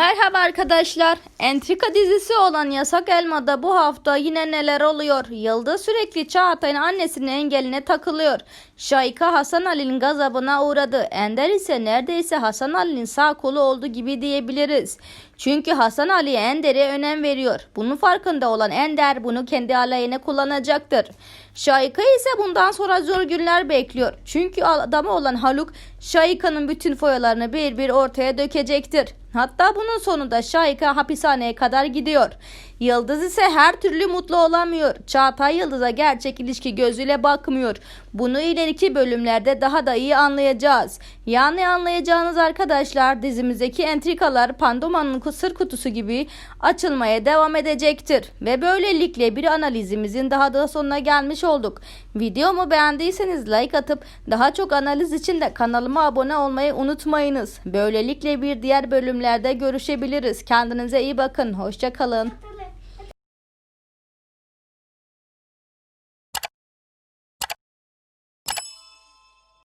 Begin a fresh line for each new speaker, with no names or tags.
Merhaba arkadaşlar. Entrika dizisi olan Yasak Elma'da bu hafta yine neler oluyor? Yıldız sürekli Çağatay'ın annesinin engeline takılıyor. Şayka Hasan Ali'nin gazabına uğradı. Ender ise neredeyse Hasan Ali'nin sağ kolu oldu gibi diyebiliriz. Çünkü Hasan Ali Ender'e önem veriyor. Bunun farkında olan Ender bunu kendi aleyhine kullanacaktır. Şayka ise bundan sonra zor günler bekliyor. Çünkü adamı olan Haluk Şayka'nın bütün foyalarını bir bir ortaya dökecektir. Hatta bunun sonunda Şayka hapishaneye kadar gidiyor. Yıldız ise her türlü mutlu olamıyor. Çağatay Yıldız'a gerçek ilişki gözüyle bakmıyor. Bunu ileriki bölümlerde daha da iyi anlayacağız. Yani anlayacağınız arkadaşlar dizimizdeki entrikalar Pandoma'nın sır kutusu gibi açılmaya devam edecektir. Ve böylelikle bir analizimizin daha da sonuna gelmiş olduk. Videomu beğendiyseniz like atıp daha çok analiz için de kanalıma abone olmayı unutmayınız. Böylelikle bir diğer bölümlerde görüşebiliriz. Kendinize iyi bakın. Hoşçakalın.